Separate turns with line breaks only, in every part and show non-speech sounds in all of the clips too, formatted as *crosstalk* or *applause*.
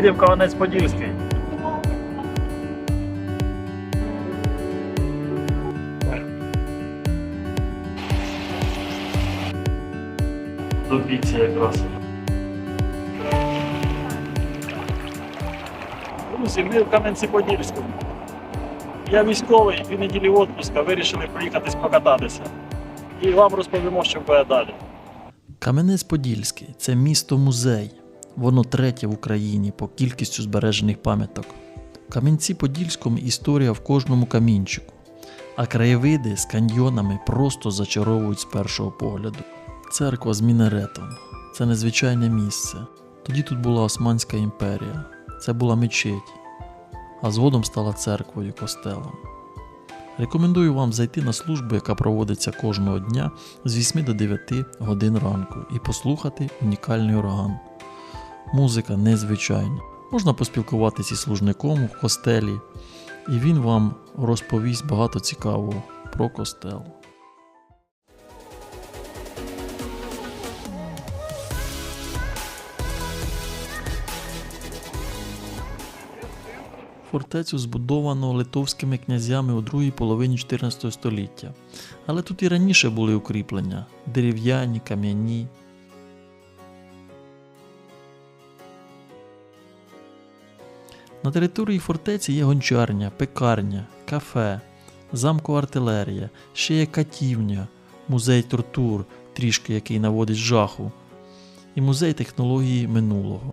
Їдемо в Кам'янець-Подільський. До піці якраз. Друзі, ми в Кам'янці-Подільському. Я військовий, дві неділі відпуска, вирішили проїхатись покататися. І вам розповімо, що буде далі.
Кам'янець-Подільський це місто музей. Воно третє в Україні по кількістю збережених пам'яток. В Кам'янці-Подільському історія в кожному камінчику, а краєвиди з каньйонами просто зачаровують з першого погляду. Церква з мінаретом це незвичайне місце. Тоді тут була Османська імперія, це була мечеть, а згодом стала церквою костелом. Рекомендую вам зайти на службу, яка проводиться кожного дня з 8 до 9 годин ранку і послухати унікальний орган. Музика незвичайна. Можна поспілкуватися із служником в костелі, і він вам розповість багато цікавого про костел. Фортецю збудовано литовськими князями у другій половині 14 століття. Але тут і раніше були укріплення дерев'яні, кам'яні. На території фортеці є гончарня, пекарня, кафе, замкова артилерія, ще є катівня, музей тортур, трішки який наводить жаху, і музей технології минулого.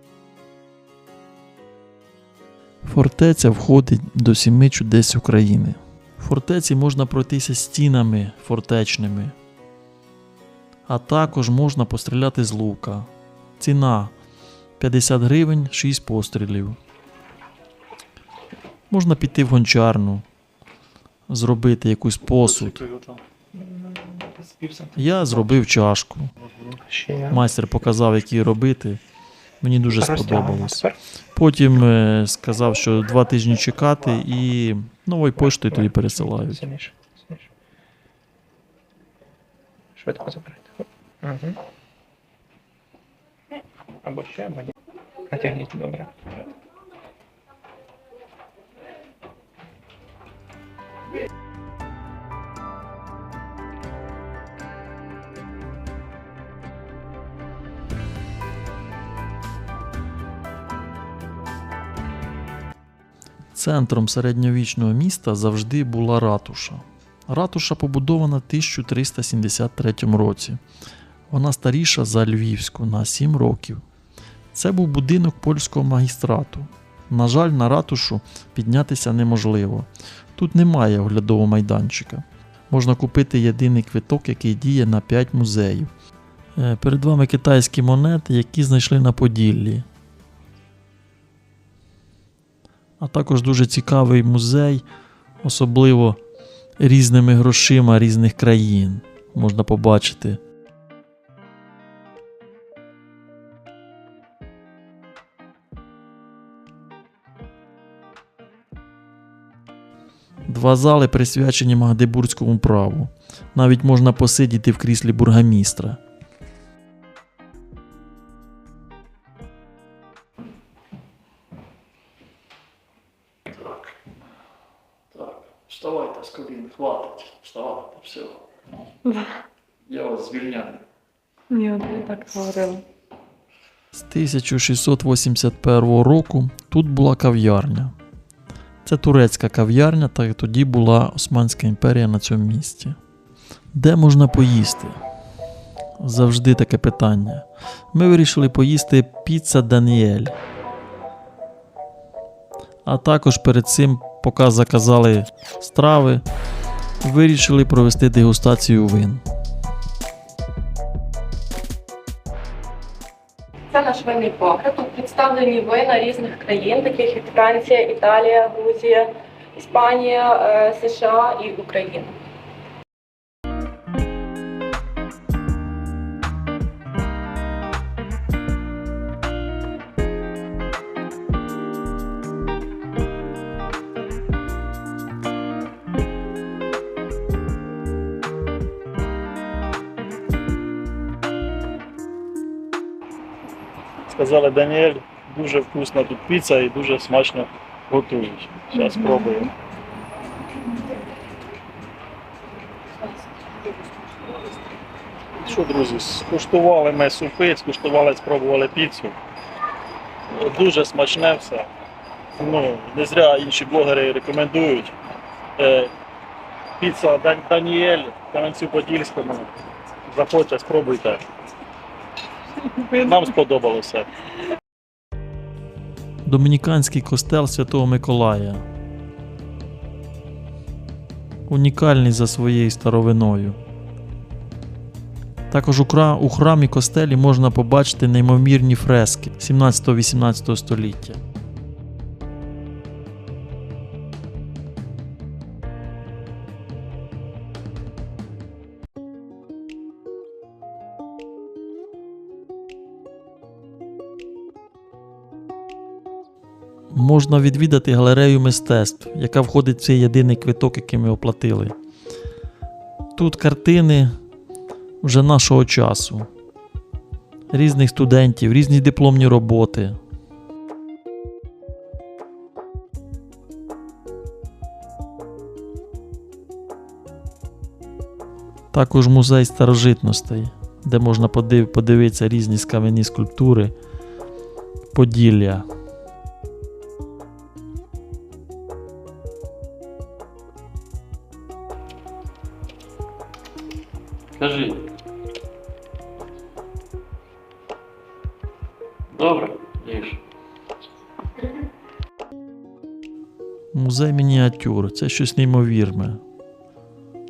Фортеця входить до сіми чудес України. В фортеці можна пройтися стінами фортечними, а також можна постріляти з лука. Ціна 50 гривень 6 пострілів. Можна піти в гончарну, зробити якийсь посуд. Я зробив чашку. Майстер показав, як її робити. Мені дуже сподобалось. Потім е, сказав, що два тижні чекати і новою поштою тоді пересилають.
Швидко забирайте. Угу. Або ще, або ні. Натягніть добре.
Центром середньовічного міста завжди була ратуша. Ратуша побудована в 1373 році. Вона старіша за Львівську на 7 років. Це був будинок польського магістрату. На жаль, на ратушу піднятися неможливо. Тут немає оглядового майданчика. Можна купити єдиний квиток, який діє на 5 музеїв. Е, Перед вами китайські монети, які знайшли на Поділлі. А також дуже цікавий музей, особливо різними грошима різних країн. Можна побачити. Два зали присвячені Магдебурзькому праву. Навіть можна посидіти в кріслі бургомістра.
Вставайте з колін, хватить, вставайте, все. *laughs* Я вас звільняю.
Ні, ви так говорили.
З 1681 року тут була кав'ярня. Це турецька кав'ярня, та й тоді була Османська імперія на цьому місці. Де можна поїсти? Завжди таке питання. Ми вирішили поїсти піца Даніель. А також перед цим, поки заказали страви, вирішили провести дегустацію вин.
Це наш винний погреб. Тут представлені вина різних країн, таких як Франція, Італія, Грузія, Іспанія, е, США і Україна.
Сказали, Даніель, дуже вкусна тут піца і дуже смачно готують. Зараз спробуємо. Що, друзі, скуштували ми супи, скуштували, спробували піцу. Дуже смачне все. Ну, не зря інші блогери рекомендують. Е, піца Дан- Даніель в Кам'янцю-Подільському. Заходьте, спробуйте. Нам сподобалося.
Домініканський костел Святого Миколая. Унікальний за своєю старовиною. Також у, храмі костелі можна побачити неймовірні фрески 17-18 століття. Можна відвідати галерею мистецтв, яка входить в цей єдиний квиток, який ми оплатили. Тут картини вже нашого часу, різних студентів, різні дипломні роботи. Також музей старожитностей, де можна подивитися різні скам'яні скульптури Поділля. Кажи. Добре, їж. Музей мініатюр це щось неймовірне.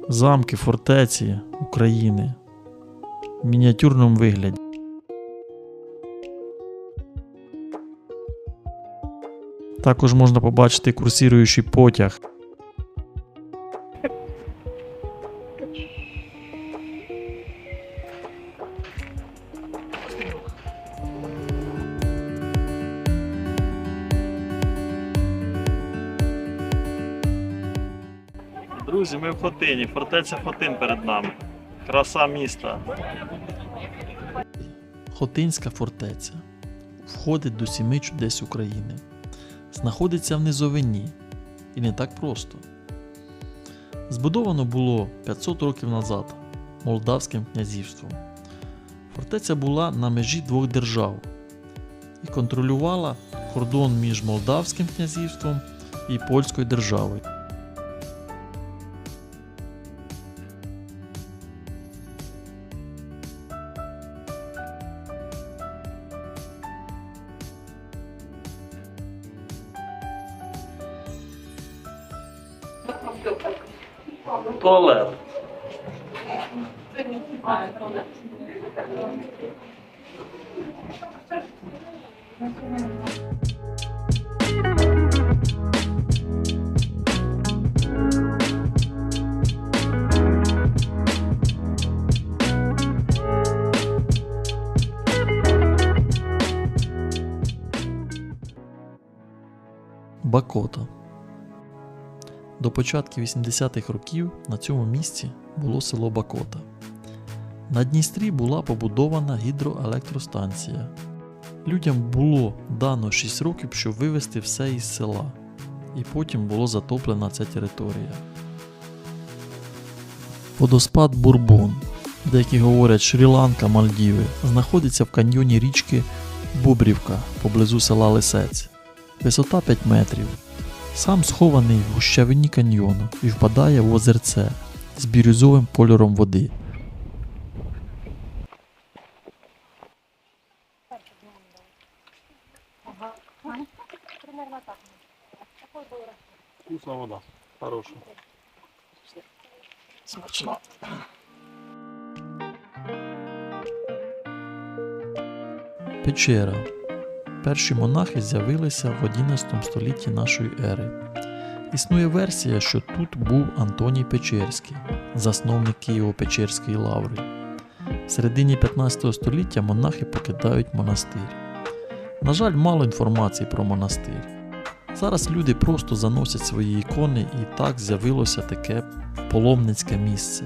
Замки, фортеці України в мініатюрному вигляді. Також можна побачити курсіруючий потяг.
Друзі, ми в Хотині. Фортеця Хотин перед нами. Краса міста.
Хотинська фортеця входить до сіми чудес України. Знаходиться в низовині і не так просто. Збудовано було 500 років назад Молдавським князівством. Фортеця була на межі двох держав і контролювала кордон між Молдавським князівством і Польською державою.
Туалет.
Бакота. До початку 80-х років на цьому місці було село Бакота. На Дністрі була побудована гідроелектростанція. Людям було дано 6 років, щоб вивезти все із села, і потім було затоплена ця територія. Водоспад Бурбон, деякі говорять Шрі-Ланка, Мальдіви, знаходиться в каньйоні річки Бубрівка поблизу села Лисець. Висота 5 метрів. Сам схований в гущавині каньйону і впадає в озерце з бірюзовим кольором води.
Вкусна вода. Хороша. Смачна.
Печера. Перші монахи з'явилися в 11 столітті нашої ери. Існує версія, що тут був Антоній Печерський, засновник Києво-Печерської лаври. В середині 15 століття монахи покидають монастир. На жаль, мало інформації про монастир. Зараз люди просто заносять свої ікони, і так з'явилося таке паломницьке місце.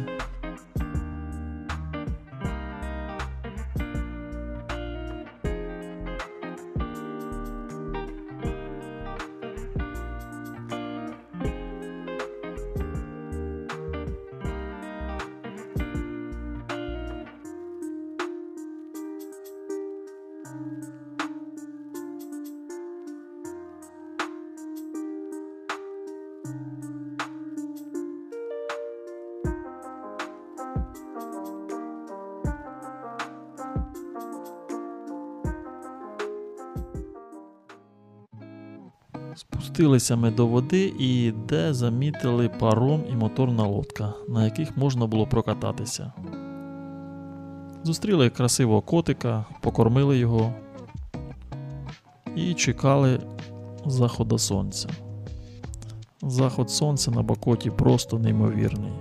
Спустилися ми до води і де замітили паром і моторна лодка, на яких можна було прокататися. Зустріли красивого котика, покормили його і чекали заходу сонця. Заход сонця на Бакоті просто неймовірний.